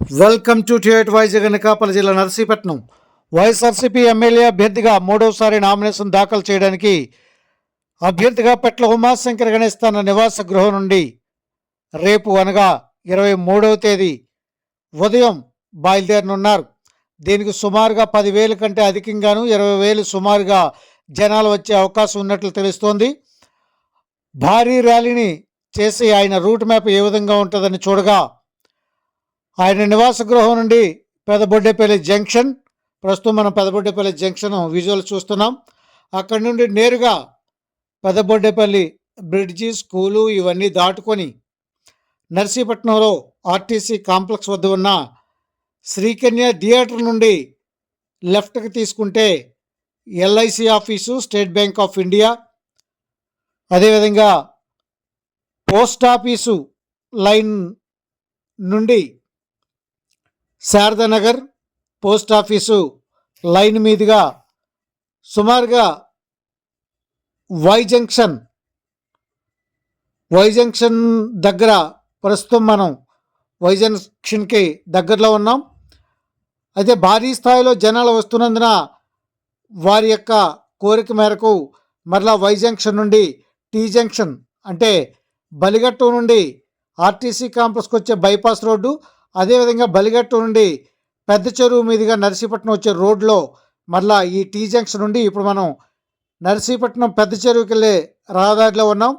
Welcome to టియట్ వైజ్ అనకాపల్లి జిల్లా నర్సీపట్నం. వైఎస్ఆర్సీపీ ఎమ్మెల్యే అభ్యర్థిగా మూడవసారి నామినేషన్ దాఖలు చేయడానికి అభ్యర్థిగా పెట్ల ఉమాశంకర్ గణేష్ తన నివాస గృహం నుండి రేపు అనగా ఇరవై మూడవ తేదీ ఉదయం బయలుదేరనున్నారు. దీనికి సుమారుగా పదివేల కంటే అధికంగాను ఇరవై వేలు సుమారుగా జనాలు వచ్చే అవకాశం ఉన్నట్లు తెలుస్తోంది. భారీ ర్యాలీని చేసి ఆయన రూట్ మ్యాప్ ఏ విధంగా ఉంటుందని చూడగా ఆయన నివాస గృహం నుండి పెదబొడ్డేపల్లి జంక్షన్ ప్రస్తుతం మనం పెదబొడ్డేపల్లి జంక్షన్ విజువల్ చూస్తున్నాం. అక్కడి నుండి నేరుగా పెదబొడ్డేపల్లి బ్రిడ్జి స్కూలు ఇవన్నీ దాటుకొని నర్సీపట్నంలో ఆర్టీసీ కాంప్లెక్స్ వద్ద ఉన్న శ్రీకన్య థియేటర్ నుండి లెఫ్ట్కి తీసుకుంటే LIC office State Bank of India. అదేవిధంగా పోస్ట్ ఆఫీసు లైన్ నుండి శారదానగర్ పోస్ట్ ఆఫీసు లైన్ మీదుగా సుమారుగా వై జంక్షన్ వై జంక్షన్ దగ్గర ప్రస్తుతం మనం వై జంక్షన్కి దగ్గరలో ఉన్నాం. అయితే భారీ స్థాయిలో జనాలు వస్తున్నందున వారి యొక్క కోరిక మేరకు మరలా వై జంక్షన్ నుండి టీ జంక్షన్ అంటే బలిగట్టు నుండి ఆర్టీసీ కాంప్లెక్స్కి వచ్చే బైపాస్ రోడ్డు అదేవిధంగా బలిగట్టు నుండి పెద్ద చెరువు మీదుగా నర్సీపట్నం వచ్చే రోడ్లో మళ్ళా ఈ టీ జంక్షన్ నుండి ఇప్పుడు మనం నర్సీపట్నం పెద్ద చెరువుకి వెళ్ళే రహదారిలో ఉన్నాం.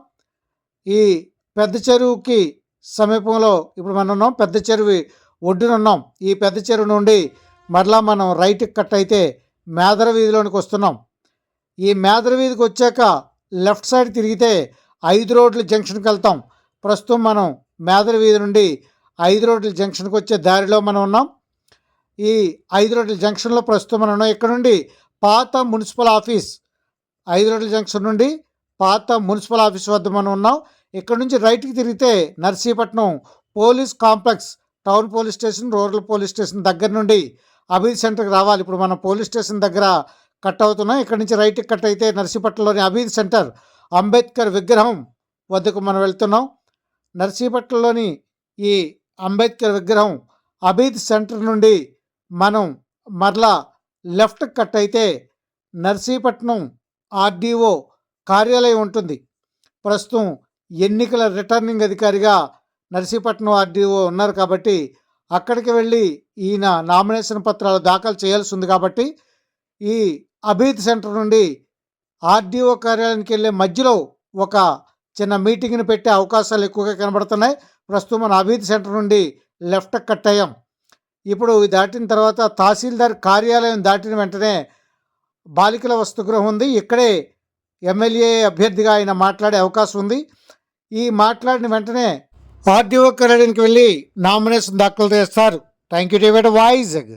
ఈ పెద్ద చెరువుకి సమీపంలో ఇప్పుడు మనం ఉన్నాం. పెద్ద చెరువు ఒడ్డున ఉన్నాం. ఈ పెద్ద చెరువు నుండి మరలా మనం రైట్కి కట్ అయితే మేదర వీధిలోనికి వస్తున్నాం. ఈ మేదర వీధికి వచ్చాక లెఫ్ట్ సైడ్ తిరిగితే ఐదు రోడ్ల జంక్షన్కి వెళ్తాం. ప్రస్తుతం మనం మేదర వీధి నుండి ఐదు రోడ్ల జంక్షన్కి వచ్చే దారిలో మనం ఉన్నాం. ఈ ఐదు రోడ్ల జంక్షన్లో ప్రస్తుతం మనం ఉన్నాం. ఇక్కడ నుండి పాత మున్సిపల్ ఆఫీస్ ఐదు రోడ్ల జంక్షన్ నుండి పాత మున్సిపల్ ఆఫీస్ వద్ద మనం ఉన్నాం. ఇక్కడ నుంచి రైట్కి తిరిగితే Narsipatnam police complex town police station rural police station దగ్గర నుండి అభివృద్ధి సెంటర్కి రావాలి. ఇప్పుడు మనం పోలీస్ స్టేషన్ దగ్గర కట్ అవుతున్నాం. ఇక్కడ నుంచి రైట్కి కట్ అయితే నర్సీపట్నంలోని అభివృద్ధి సెంటర్ అంబేద్కర్ విగ్రహం వద్దకు మనం వెళ్తున్నాం. నర్సీపట్నంలోని ఈ అంబేద్కర్ విగ్రహం అబీద్ సెంటర్ నుండి మనం మరలా లెఫ్ట్ కట్ అయితే నర్సీపట్నం ఆర్డీఓ కార్యాలయం ఉంటుంది. ప్రస్తుతం ఎన్నికల రిటర్నింగ్ అధికారిగా నర్సీపట్నం ఆర్డీఓ ఉన్నారు కాబట్టి అక్కడికి వెళ్ళి ఈయన నామినేషన్ పత్రాలు దాఖలు చేయాల్సి ఉంది కాబట్టి ఈ అబీద్ సెంటర్ నుండి ఆర్డీఓ కార్యాలయానికి వెళ్ళే మధ్యలో ఒక చిన్న మీటింగ్ని పెట్టే అవకాశాలు ఎక్కువగా కనబడుతున్నాయి. ప్రస్తుతం మన అబీద్ సెంటర్ నుండి లెఫ్ట్ కట్ అయ్యాం. ఇప్పుడు దాటిన తర్వాత తహసీల్దార్ కార్యాలయం దాటిన వెంటనే బాలికల వసతిగృహం ఉంది. ఇక్కడే ఎమ్మెల్యే అభ్యర్థిగా ఆయన మాట్లాడే అవకాశం ఉంది. ఈ మాట్లాడిన వెంటనే ఆర్డీఓ కార్యాలయానికి వెళ్ళి నామినేషన్ దాఖలు చేస్తారు. Thank you David Vizag